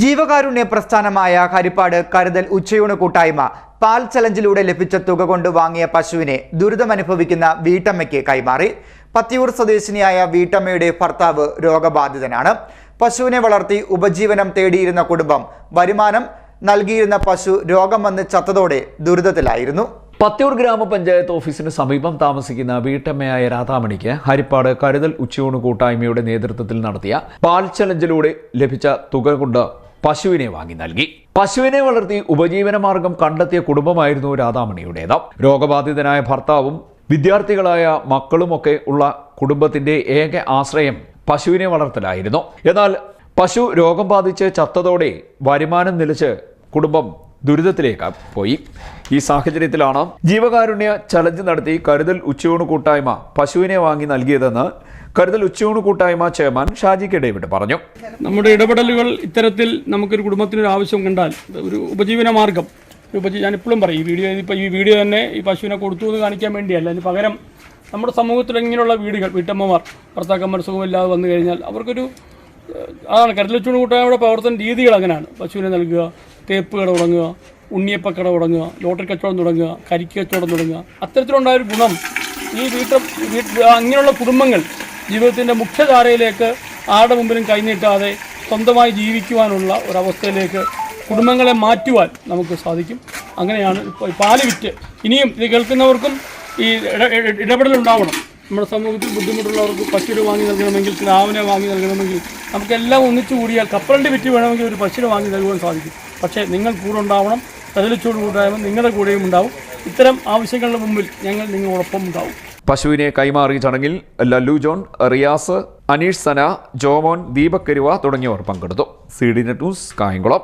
ജീവകാരുണ്യ പ്രസ്ഥാനമായ ഹരിപ്പാട് കരുതൽ ഉച്ചയൂണ് കൂട്ടായ്മ പാൽ ചലഞ്ചിലൂടെ ലഭിച്ച തുക കൊണ്ട് വാങ്ങിയ പശുവിനെ ദുരിതമനുഭവിക്കുന്ന വീട്ടമ്മയ്ക്ക് കൈമാറി. പത്തിയൂർ സ്വദേശിനിയായ വീട്ടമ്മയുടെ ഭർത്താവ് രോഗബാധിതനാണ്. പശുവിനെ വളർത്തി ഉപജീവനം തേടിയിരുന്ന കുടുംബം വരുമാനം നൽകിയിരുന്ന പശു രോഗം വന്ന് ചത്തതോടെ ദുരിതത്തിലായിരുന്നു. പത്തിയൂർ ഗ്രാമപഞ്ചായത്ത് ഓഫീസിന് സമീപം താമസിക്കുന്ന വീട്ടമ്മയായ രാധാമണിക്ക് ഹരിപ്പാട് കരുതൽ ഉച്ചയൂണ് കൂട്ടായ്മയുടെ നേതൃത്വത്തിൽ നടത്തിയ പാൽ ചലഞ്ചിലൂടെ ലഭിച്ച തുക കൊണ്ട് പശുവിനെ വാങ്ങി നൽകി. പശുവിനെ വളർത്തി ഉപജീവനമാർഗം കണ്ടെത്തിയ കുടുംബമായിരുന്നു രാധാമണിയുടേത്. രോഗബാധിതനായ ഭർത്താവും വിദ്യാർത്ഥികളായ മക്കളുമൊക്കെ ഉള്ള കുടുംബത്തിന്റെ ഏക ആശ്രയം പശുവിനെ വളർത്തലായിരുന്നു. എന്നാൽ പശു രോഗം ബാധിച്ച് ചത്തതോടെ വരുമാനം നിലച്ച് കുടുംബം ദുരിതത്തിലേക്ക് പോയി. ഈ സാഹചര്യത്തിലാണ് ജീവകാരുണ്യ ചലഞ്ച് നടത്തി കരുതൽ ഉച്ചയൂണ് കൂട്ടായ്മ പശുവിനെ വാങ്ങി നൽകിയതെന്ന് കരുതൽ ഉച്ചയൂണ് കൂട്ടായ്മ ചെയർമാൻ ഷാജി കെ ഡേവിഡ് പറഞ്ഞു. നമ്മുടെ ഇടപെടലുകൾ ഇത്തരത്തിൽ നമുക്കൊരു കുടുംബത്തിനൊരു ആവശ്യം കണ്ടാൽ ഒരു ഉപജീവന മാർഗം. ഞാൻ ഇപ്പോഴും പറയും ഈ വീഡിയോ ഇപ്പോൾ ഈ വീഡിയോ തന്നെ ഈ പശുവിനെ കൊടുത്തു എന്ന് കാണിക്കാൻ വേണ്ടിയല്ല. അതിന് പകരം നമ്മുടെ സമൂഹത്തിൽ ഇങ്ങനെയുള്ള വീടുകൾ വീട്ടമ്മമാർ ഭർത്താക്കന്മാർ സുഖമില്ലാതെ വന്നു കഴിഞ്ഞാൽ അവർക്കൊരു അതാണ് അതാണ് ചൂട് കൂട്ടായ്മയുടെ പ്രവർത്തന രീതികൾ അങ്ങനെയാണ്. പശുവിനെ നൽകുക തേപ്പ് കട തുടങ്ങുക ഉണ്ണിയപ്പക്കട തുടങ്ങുക ലോട്ടറി കച്ചവടം തുടങ്ങുക കരിക്ക് കച്ചവടം തുടങ്ങുക. അത്തരത്തിലുണ്ടായ ഒരു ഗുണം ഈ വീട്ട് അങ്ങനെയുള്ള കുടുംബങ്ങൾ ജീവിതത്തിന്റെ മുഖ്യധാരയിലേക്ക് ആരുടെ മുമ്പിലും കൈനീട്ടാതെ സ്വന്തമായി ജീവിക്കുവാനുള്ള ഒരവസ്ഥയിലേക്ക് കുടുംബങ്ങളെ മാറ്റുവാൻ നമുക്ക് സാധിക്കും. അങ്ങനെയാണ് ഇപ്പോൾ പാൽ വിറ്റ് ഇനിയും ഇത് കേൾക്കുന്നവർക്കും ഈ ഇട- ഇട- ഇടപെടലുണ്ടാവണം. നമ്മുടെ സമൂഹത്തിൽ ബുദ്ധിമുട്ടുള്ളവർക്ക് പശുവിനെ വാങ്ങി നൽകണമെങ്കിൽ പ്ലാവിനെ വാങ്ങി നൽകണമെങ്കിൽ നമുക്കെല്ലാം ഒന്നിച്ചു കൂടിയാൽ കപ്പലണ്ടി വിറ്റ് വേണമെങ്കിൽ ഒരു പശുവിനെ വാങ്ങി നൽകുവാൻ സാധിക്കും. പക്ഷേ നിങ്ങൾ കൂടെ ഉണ്ടാവണം കതിലിച്ചോട് കൂട്ടായ്മ നിങ്ങളുടെ കൂടെയും ഉണ്ടാവും. ഇത്തരം ആവശ്യങ്ങളുടെ മുമ്പിൽ ഞങ്ങൾ നിങ്ങളോടൊപ്പം ഉണ്ടാവും. പശുവിനെ കൈമാറിയ ചടങ്ങിൽ ലല്ലു ജോൺ റിയാസ് അനീഷ് സന ജോമോൻ ദീപക് കരുവ തുടങ്ങിയവർ പങ്കെടുത്തു. C D net news Kayamkulam.